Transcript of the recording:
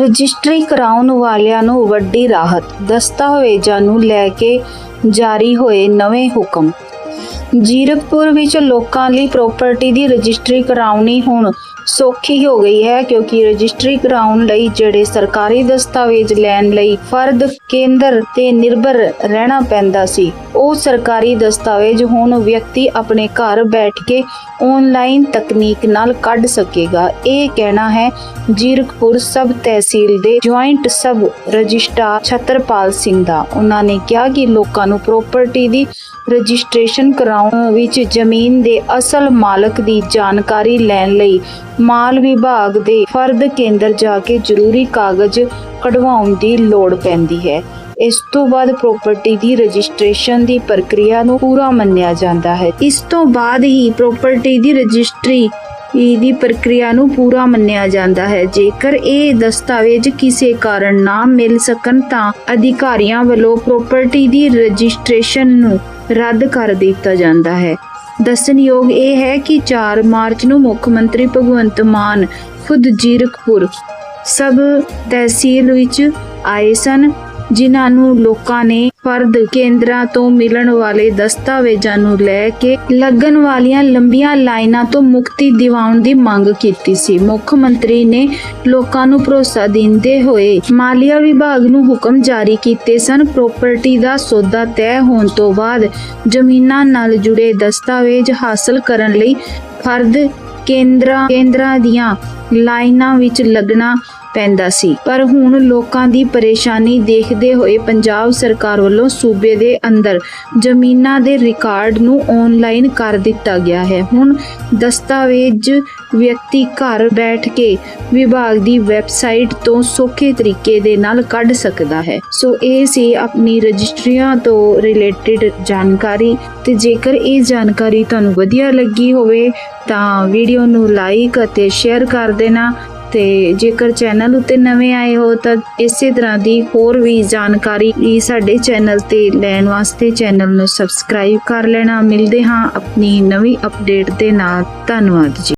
Registry ਕਰਾਉਣ ਵਾਲਿਆਂ ਨੂੰ ਵੱਡੀ ਰਾਹਤ ਦਸਤਾਵੇਜ਼ਾਂ ਨੂੰ ਲੈ ਕੇ ਜਾਰੀ ਹੋਏ ਨਵੇਂ ਹੁਕਮ। ਜੀਰਕਪੁਰ ਵਿੱਚ ਲੋਕਾਂ ਲਈ ਪ੍ਰਾਪਰਟੀ ਦੀ ਰਜਿਸਟਰੀ ਕਰਾਉਣੀ ਹੁਣ ਸੌਖੀ ਹੋ ਗਈ ਹੈ ਕਿਉਂਕਿ ਰਜਿਸਟਰੀ ਕਰਾਉਣ ਲਈ ਜਿਹੜੇ ਸਰਕਾਰੀ ਦਸਤਾਵੇਜ਼ ਲੈਣ ਲਈ ਫਰਦ ਕੇਂਦਰ ਤੇ ਨਿਰਭਰ ਰਹਿਣਾ ਪੈਂਦਾ ਸੀ, ਉਹ ਸਰਕਾਰੀ ਦਸਤਾਵੇਜ਼ ਹੁਣ ਵਿਅਕਤੀ ਆਪਣੇ ਘਰ ਬੈਠ ਕੇ ਆਨਲਾਈਨ ਤਕਨੀਕ ਨਾਲ ਕੱਢ ਸਕੇਗਾ। ਇਹ ਕਹਿਣਾ ਹੈ, ਜੀਰਕਪੁਰ ਸਬ ਤਹਿਸੀਲ ਦੇ joint sub registrar Chhatarpal Singh ਦਾ। ਉਹਨਾਂ ਨੇ ਕਿਹਾ ਕਿ ਲੋਕਾਂ ਨੂੰ ਪ੍ਰਾਪਰਟੀ ਦੀ ਰਜਿਸਟ੍ਰੇਸ਼ਨ ਕਰਾਉਣ ਵਿੱਚ ਜ਼ਮੀਨ ਦੇ ਅਸਲ ਮਾਲਕ ਦੀ ਜਾਣਕਾਰੀ ਲੈਣ ਲਈ ਮਾਲ ਵਿਭਾਗ ਦੇ ਫਰਦ ਕੇਂਦਰ ਜਾ ਕੇ ਜ਼ਰੂਰੀ ਕਾਗਜ਼ ਕਢਵਾਉਣ ਦੀ ਲੋੜ ਪੈਂਦੀ ਹੈ। ਇਸ ਤੋਂ ਬਾਅਦ ਪ੍ਰਾਪਰਟੀ ਦੀ ਰਜਿਸਟ੍ਰੇਸ਼ਨ ਦੀ ਪ੍ਰਕਿਰਿਆ ਨੂੰ ਪੂਰਾ ਮੰਨਿਆ ਜਾਂਦਾ ਹੈ। ਇਸ ਤੋਂ ਬਾਅਦ ਹੀ ਪ੍ਰਾਪਰਟੀ ਦੀ ਰਜਿਸਟਰੀ ਦੀ ਪ੍ਰਕਿਰਿਆ ਨੂੰ ਪੂਰਾ ਮੰਨਿਆ ਜਾਂਦਾ ਹੈ। ਜੇਕਰ ਇਹ ਦਸਤਾਵੇਜ਼ ਕਿਸੇ ਕਾਰਨ ਨਾ ਮਿਲ ਸਕਣ ਤਾਂ ਅਧਿਕਾਰੀਆਂ ਵੱਲੋਂ ਪ੍ਰਾਪਰਟੀ ਦੀ ਰਜਿਸਟ੍ਰੇਸ਼ਨ ਨੂੰ ਰੱਦ ਕਰ ਦਿੱਤਾ ਜਾਂਦਾ ਹੈ। ਦੱਸਣਯੋਗ ਇਹ ਹੈ ਕਿ 4 ਮਾਰਚ ਨੂੰ ਮੁੱਖ ਮੰਤਰੀ ਭਗਵੰਤ ਮਾਨ ਖੁਦ ਜੀਰਕਪੁਰ ਸਬ ਤਹਿਸੀਲ ਵਿੱਚ ਆਏ ਸਨ। ਜਿਨ੍ਹਾਂ ਨੂੰ ਲੋਕਾਂ ਨੇ ਫਰਦ ਕੇਂਦਰਾਂ ਤੋਂ ਮਿਲਣ ਵਾਲੇ ਦਸਤਾਵੇਜ਼ਾਂ ਨੂੰ ਲੈ ਕੇ ਲੱਗਣ ਵਾਲੀਆਂ ਲੰਬੀਆਂ ਲਾਈਨਾਂ ਤੋਂ ਮੁਕਤੀ ਦਿਵਾਉਣ ਦੀ ਮੰਗ ਕੀਤੀ ਸੀ। ਮੁੱਖ ਮੰਤਰੀ ਨੇ ਲੋਕਾਂ ਨੂੰ ਭਰੋਸਾ ਦਿੰਦੇ ਹੋਏ ਮਾਲੀਆ ਵਿਭਾਗ ਨੂੰ ਹੁਕਮ ਜਾਰੀ ਕੀਤੇ ਸਨ। ਪ੍ਰਾਪਰਟੀ ਦਾ ਸੌਦਾ ਤੈਅ ਹੋਣ ਤੋਂ ਬਾਅਦ ਜ਼ਮੀਨਾਂ ਨਾਲ ਜੁੜੇ ਦਸਤਾਵੇਜ਼ ਹਾਸਲ ਕਰਨ ਲਈ ਫਰਦ ਕੇਂਦਰਾਂ ਕੇਂਦਰਾਂ ਦੀਆਂ ਲਾਈਨਾਂ ਵਿੱਚ ਲੱਗਣਾ ਪੈਂਦਾ ਸੀ। ਪਰ ਹੁਣ ਲੋਕਾਂ ਦੀ ਪਰੇਸ਼ਾਨੀ ਦੇਖਦੇ ਹੋਏ ਪੰਜਾਬ ਸਰਕਾਰ ਵੱਲੋਂ ਸੂਬੇ ਦੇ ਅੰਦਰ ਜ਼ਮੀਨਾਂ ਦੇ ਰਿਕਾਰਡ ਨੂੰ ਆਨਲਾਈਨ ਕਰ ਦਿੱਤਾ ਗਿਆ ਹੈ। ਹੁਣ ਦਸਤਾਵੇਜ਼ ਵਿਅਕਤੀ ਘਰ ਬੈਠ ਕੇ ਵਿਭਾਗ ਦੀ ਵੈਬਸਾਈਟ ਤੋਂ ਸੌਖੇ ਤਰੀਕੇ ਦੇ ਨਾਲ ਕੱਢ ਸਕਦਾ ਹੈ। ਸੋ ਇਹ ਸੀ ਆਪਣੀ ਰਜਿਸਟਰੀਆਂ ਤੋਂ ਰਿਲੇਟਡ ਜਾਣਕਾਰੀ। ਤੇ ਜੇਕਰ ਇਹ ਜਾਣਕਾਰੀ ਤੁਹਾਨੂੰ ਵਧੀਆ ਲੱਗੀ ਹੋਵੇ ਤਾਂ ਵੀਡੀਓ ਨੂੰ ਲਾਈਕ ਅਤੇ ਸ਼ੇਅਰ ਕਰ ਦੇਣਾ। ਤੇ ਜੇਕਰ ਚੈਨਲ ਉੱਤੇ ਨਵੇਂ ਆਏ ਹੋ ਤਾਂ ਇਸੇ ਤਰ੍ਹਾਂ ਦੀ ਹੋਰ ਵੀ ਜਾਣਕਾਰੀ ਵੀ ਸਾਡੇ ਚੈਨਲ ਤੇ ਲੈਣ ਵਾਸਤੇ ਚੈਨਲ ਨੂੰ ਸਬਸਕ੍ਰਾਈਬ ਕਰ ਲੈਣਾ। ਮਿਲਦੇ ਹਾਂ ਆਪਣੀ ਨਵੀਂ ਅਪਡੇਟ ਦੇ ਨਾਲ। ਧੰਨਵਾਦ ਜੀ।